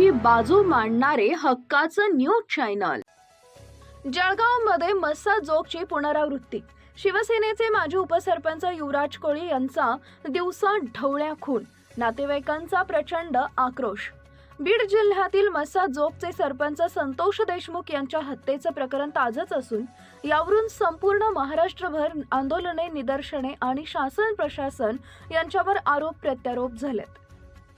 जनतेची बाजू मांडणारे हक्काचं न्यूज चॅनल. जळगावमध्ये मस्सा जोगची पुनरावृत्ती. शिवसेनेचे माजी उपसरपंच युवराज कोळी यांचा दिवसा ढवळ्या खून. नातेवाईकांचा प्रचंड आक्रोश. बीड जिल्ह्यातील मस्सा जोगचे सरपंच संतोष देशमुख यांच्या हत्येचं प्रकरण ताजंच असून यावरून संपूर्ण महाराष्ट्रभर आंदोलने निदर्शने आणि शासन प्रशासन यांच्यावर आरोप प्रत्यारोप झालेत.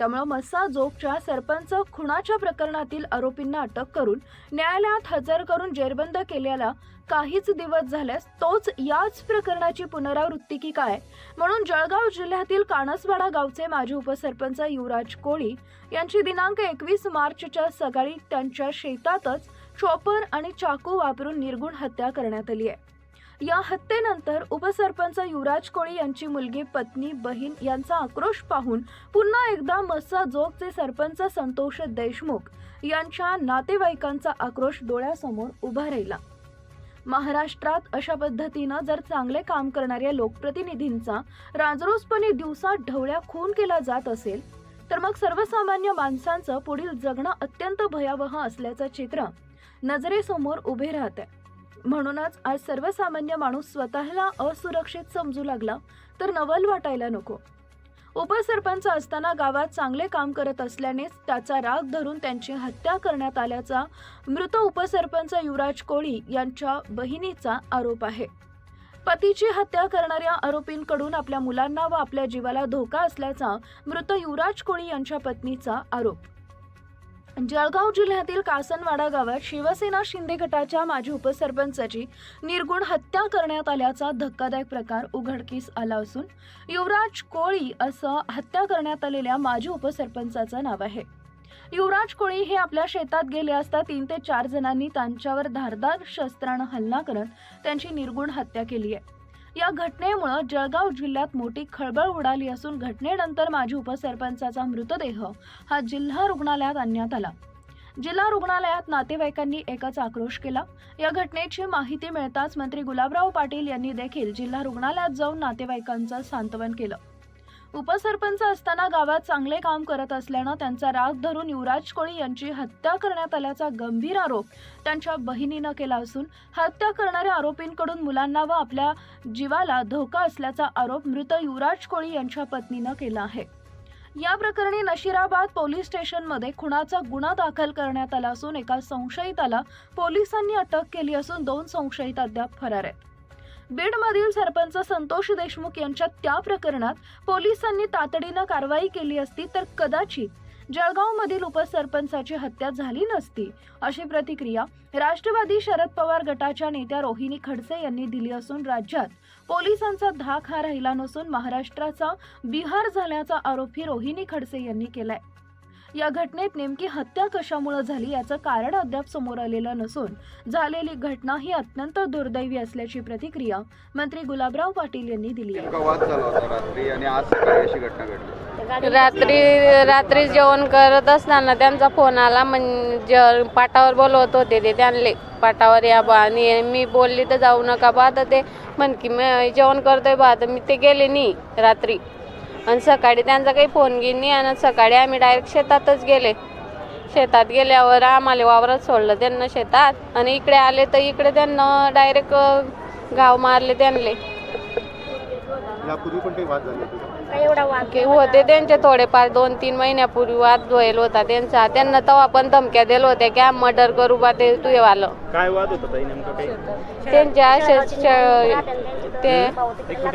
त्यामुळे मस्सा जोगच्या सरपंच खुनाच्या प्रकरणातील आरोपींना अटक करून न्यायालयात हजर करून जेरबंद केलेला काहीच दिवस झाल्यास तोच याच प्रकरणाची पुनरावृत्ती की काय? म्हणून जळगाव जिल्ह्यातील काणसवाडा गावचे माजी उपसरपंच युवराज कोळी यांची दिनांक एकवीस मार्चच्या सकाळी त्यांच्या शेतातच चॉपर आणि चाकू वापरून निर्गुण हत्या करण्यात आली आहे. या हत्येनंतर उपसरपंच युवराज कोळी यांची मुलगी पत्नी बहीण यांचा आक्रोश पाहून पुन्हा एकदा मस्सा जोगचे सरपंच संतोष देशमुख यांच्या नातेवाईकांचा आक्रोश डोळ्यासमोर उभा राहिला. महाराष्ट्रात अशा पद्धतीनं जर चांगले काम करणाऱ्या लोकप्रतिनिधींचा राजरोसपणे दिवसात ढवळ्या खून केला जात असेल तर मग सर्वसामान्य माणसांचं पुढील जगणं अत्यंत भयावह असल्याचं चित्र नजरेसमोर उभे राहते म्हणूनच आज सर्वसामान्य माणूस स्वतःला असुरक्षित समजू लागला तर नवल वाटायला नको. उपसरपंच असताना गावात चांगले काम करत असल्यानेच त्याचा राग धरून त्यांची हत्या करण्यात आल्याचा मृत उपसरपंच युवराज कोळी यांच्या बहिणीचा आरोप आहे. पतीची हत्या करणाऱ्या आरोपींकडून आपल्या मुलांना व आपल्या जीवाला धोका असल्याचा मृत युवराज कोळी यांच्या पत्नीचा आरोप. जळगाव जिल्ह्यातील कासनवाडा गावात शिवसेना शिंदे गटाच्या माजी उपसरपंचाची निर्गुण हत्या करण्यात आल्याचा धक्कादायक प्रकार उघडकीस आला असून युवराज कोळी असं हत्या करण्यात आलेल्या माजी उपसरपंचाचं नाव आहे. युवराज कोळी हे आपल्या शेतात गेले असता तीन ते चार जणांनी त्यांच्यावर धारदार शस्त्रानं हल्ला करत त्यांची निर्गुण हत्या केली आहे. या घटनेमुळे जळगाव जिल्ह्यात मोठी खळबळ उडाली असून घटनेनंतर माजी उपसरपंचाचा मृतदेह हा जिल्हा रुग्णालयात आणण्यात आला. जिल्हा रुग्णालयात नातेवाईकांनी एकच आक्रोश केला. या घटनेची माहिती मिळताच मंत्री गुलाबराव पाटील यांनी देखील जिल्हा रुग्णालयात जाऊन नातेवाईकांचं सांत्वन केलं. उपसरपंच असताना गावात चांगले काम करत असल्यानं त्यांचा राग धरून युवराज कोळी यांची हत्या करण्यात आल्याचा गंभीर आरोप त्यांच्या बहिणीनं केला असून हत्या करणाऱ्या आरोपींकडून मुलांना व आपल्या जीवाला धोका असल्याचा आरोप मृत युवराज कोळी यांच्या पत्नीनं केला आहे. या प्रकरणी नशिराबाद पोलीस स्टेशनमध्ये खुनाचा गुन्हा दाखल करण्यात आला असून एका संशयिताला पोलिसांनी अटक केली असून दोन संशयित अद्याप फरार आहेत. बीडमधील सरपंच संतोष देशमुख यांच्या त्या प्रकरणात पोलिसांनी तातडीनं कारवाई केली असती तर कदाचित जळगावमधील उपसरपंचाची हत्या झाली नसती अशी प्रतिक्रिया राष्ट्रवादी शरद पवार गटाच्या नेत्या रोहिणी खडसे यांनी दिली असून राज्यात पोलिसांचा धाक हा राहिला नसून महाराष्ट्राचा बिहार झाल्याचा आरोपही रोहिणी खडसे यांनी केलाय. या घटनेत नेमकी हत्या कशामुळे झाली याचं कारण अद्याप समोर आलेलं नसून झालेली घटना ही अत्यंत दुर्दैवी असल्याची प्रतिक्रिया मंत्री गुलाबराव पाटील यांनी दिली आहे. नेमका वाद झाला होता रात्री आणि आज सकाळी अशी घटना घडली. रात्री रात्री जेवण करत असताना त्यांचा फोन आला म्हणजे पाटावर बोलवत होते ते त्यांले. पाटावर या बा आणि मी बोलली तर जाऊ नका बा तर ते म्हण की मी जेवण करतोय बा तर मी ते गेले नाही रात्री. आणि सकाळी त्यांचा काही फोन गिन नाही आणि सकाळी आम्ही डायरेक्ट शेतातच गेले. शेतात गेल्यावर आम्हाला वावरात सोडलं त्यांना शेतात. आणि इकडे आले तर इकडे त्यांना डायरेक्ट गाव मारले त्यांना यापूर्वी पण काही वाद झाले होते की होते त्यांचे थोडेफार दोन तीन महिन्यापूर्वी वाद व्हायला होता त्यांचा. त्यांना तेव्हा पण धमक्या दिल्या होत्या की आम्ही मर्डर करू बा ते तू आलं काय वाद होता ताई नेमकं काही? त्यांच्या असेच ते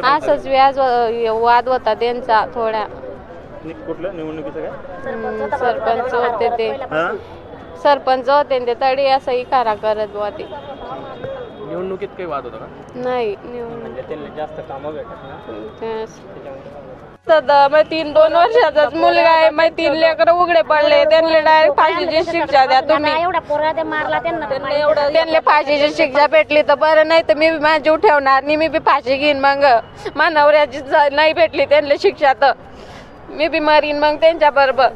असंच व्याज वाद होता त्यांचा थोड्या. नि- कुठलं? निवडणुकीचं काय? हम्म, सरपंच होते ते. हा? सरपंच होते ते तरी असं इकारा करत बुवा ते. निवडणुकीत काही वाद होता का? नाही निवडून म्हणजे त्यांना जास्त कामं भेटत ना. तर मग तीन दोन वर्षाचाच मुलगा आहे मग तीन लेकर उघडे पडले त्यांना डायरेक्ट फाशीची शिक्षा द्या तुम्ही. एवढा पोरा ते मारला त्यांना त्यांना एवढं त्यांना फाशीची शिक्षा भेटली तर बरं नाही तर मी बी माझी ठेवणार नाही मी बी फाशी घेईन मग. मा नवऱ्याची ज- नाही भेटली त्यांना शिक्षा तर. मी बी मरीन मग त्यांच्या बरोबर.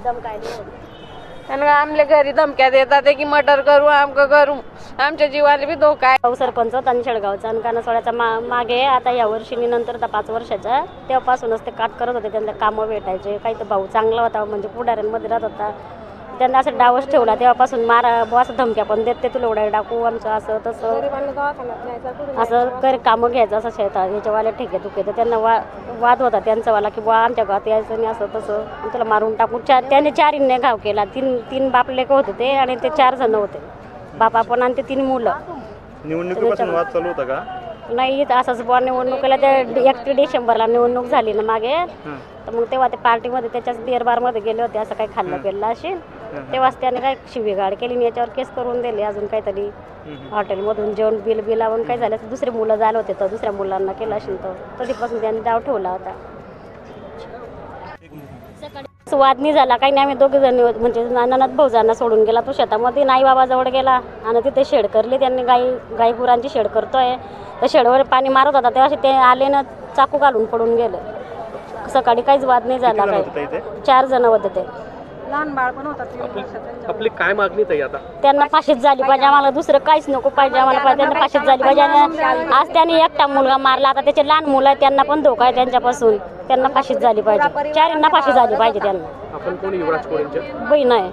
आणि आमले घरी धमक्या देतात की मर्डर करू आमकं करू. आमच्या जीवाला बी धोका आहे. भाऊ सरपंच आणि शेळगावचा आणि कानासोळ्याचा मा मागे आता या वर्षी नंतर आता पाच वर्षाचा तेव्हापासूनच ते काट करत होते त्यांना कामं भेटायचे. काही तर भाऊ चांगला होता म्हणजे पुढाऱ्यांमध्ये राहत होता. त्यांना असं डावच ठेवला तेव्हापासून मारा बुवा असं धमक्या पण देत ते तुला एवढा टाकू आमचं असं तसं. असं कर कामं घ्यायचं असं शेतात ह्याच्यावाल्या ठेके तुके तर त्यांना वा वाद होता त्यांचावाला की बुवा आमच्या गावात यायचं नाही असं तसं आणि तुला मारून टाकू. चार त्याने चार इंने घाव केला. तीन तीन बाप लेकं होते ते आणि ते चार जण होते. बापा पण आणि ते तीन मुलं. निवडणुकीपासून वाद चालू होता का? नाही इथं असंच बुवा निवडणुकीला त्या एकटी डिसेंबरला निवडणूक झाली ना मागे. तर मग तेव्हा ते पार्टीमध्ये त्याच्याच बिअर बारमध्ये गेले होते असं काही खाल्लं पिल्लं असेल तेव्हाच त्याने काय शिवीगाड केली आणि याच्यावर केस करून दिले अजून काहीतरी. हॉटेलमधून जेवण बिल बिल लावून काय झालं? दुसरे मुलं झाले होते तर दुसऱ्या मुलांना केलं असेल तर. कधीपासून त्याने डाव ठेवला होता. वाद नाही झाला काही नाही. आम्ही दोघे जण म्हणजे ननद भाऊजांना सोडून गेला. तो शेतामध्ये नाही बाबाजवळ गेला. आणि तिथे शेड करली त्यांनी. गाई गाई गुरांची शेड करतोय. त्या शेडवर पाणी मारत होता. तेव्हा ते आले ना चाकू घालून पडून गेले. सकाळी काहीच वाद नाही झाला जण होते काही इथे चार जण होते ते आपली काय मागणी ताई आता? त्यांना फाशीच झाली पाहिजे आम्हाला दुसरं काहीच नको पाहिजे आम्हाला पाहिजे त्यांना फाशीच झाली पाहिजे. आणि आज त्यांनी एकटा मुलगा मारला आता त्याचे लहान मुलं आहेत त्यांना पण धोका आहे त्यांच्यापासून. त्यांना फाशीच झाली पाहिजे. चारींना फाशी झाली पाहिजे त्यांना. आपण कोण युवराज बहीण आहे.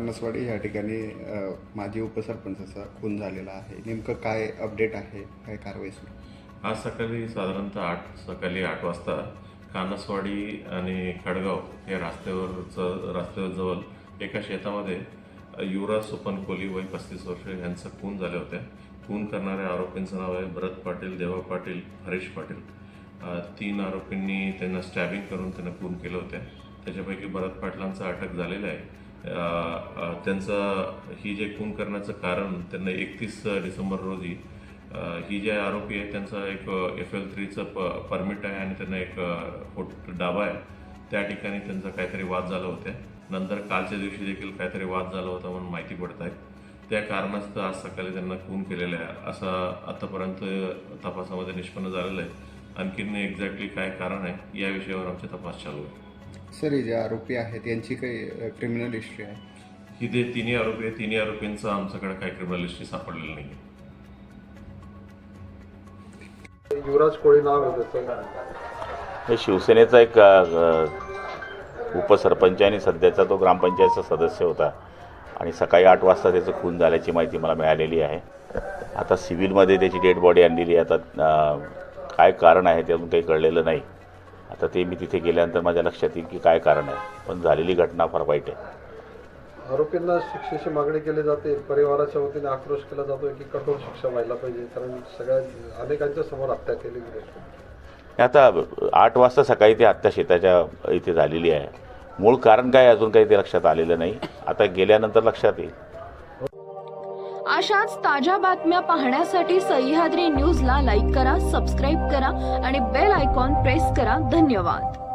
नसवाडी या ठिकाणी अ, माजी उपसरपंचाचा खून झालेला आहे. नेमकं काय अपडेट आहे? काय कारवाई सुरू? आज सकाळी साधारणतः आठ सकाळी आठ वाजता कानसवाडी आणि खडगाव या रस्त्यावरचं रस्त्याजवळ एका शेतामध्ये युवराज सोपन कोली वय पस्तीस वर्ष यांचं खून झाले होते. खून करणाऱ्या आरोपींचं नाव आहे भरत पाटील देवा पाटील हरीश पाटील. तीन आरोपींनी त्यांना स्टॅबिंग करून त्यांना खून केलं होतं. त्याच्यापैकी भरत पाटलांचं अटक झालेलं आहे. त्यांचं ही जे खून करण्याचं कारण त्यांना एकतीस डिसेंबर रोजी ही जे आरोपी आहे त्यांचा एक एफ एल थ्रीचं प परमिट आहे आणि त्यांना एक होट डाबा आहे. त्या ठिकाणी त्यांचा काहीतरी वाद झाला होते. नंतर कालच्या दिवशी देखील काहीतरी वाद झाला होता म्हणून माहिती पडत आहे त्या कारणास्तव आज सकाळी त्यांना खून केलेलं आहे. असं आतापर्यंत तपासामध्ये निष्पन्न झालेलं आहे. आणखीन एक्झॅक्टली काय कारण आहे या विषयावर आमचे तपास चालू आहे. सर हे जे आरोपी आहेत यांची काही क्रिमिनल हिस्ट्री आहे? ही जे तिन्ही आरोपी आहे तिन्ही आरोपींचं आमच्याकडे काही क्रिमिनल हिस्ट्री सापडलेलं नाही आहे युवराज कोळी नाव आहे त्याचं. शिवसेनेचा एक उपसरपंच आणि सध्याचा तो ग्रामपंचायतचा सदस्य होता. आणि सकाळी आठ वाजता त्याचं खून झाल्याची माहिती मला मिळालेली आहे. आता सिव्हिलमध्ये त्याची डेड बॉडी आणलेली आहे. आता काय कारण आहे ते अजून काही कळलेलं नाही. आता ते मी तिथे गेल्यानंतर माझ्या लक्षात येईल की काय कारण आहे. पण झालेली घटना फार वाईट आहे. आरोपींना शिक्षेची मागणी केली जाते. परिवाराच्या वतीने आक्रोश केला जातोय की कठोर शिक्षा व्हायला पाहिजे. कारण सगळ्या अनेकांच्या समोर हत्या केली गेली आहे. आता आठ वाजता सकाळी ती हत्या शेताच्या इथे झालेली आहे. मूळ कारण काय अजून काही ते लक्षात आलेलं नाही. आता गेल्यानंतर लक्षात येईल. अशाच ताज्या बातम्या पाहण्यासाठी सह्याद्री न्यूजला लाईक करा सबस्क्राईब करा आणि बेल आयकॉन प्रेस करा. धन्यवाद.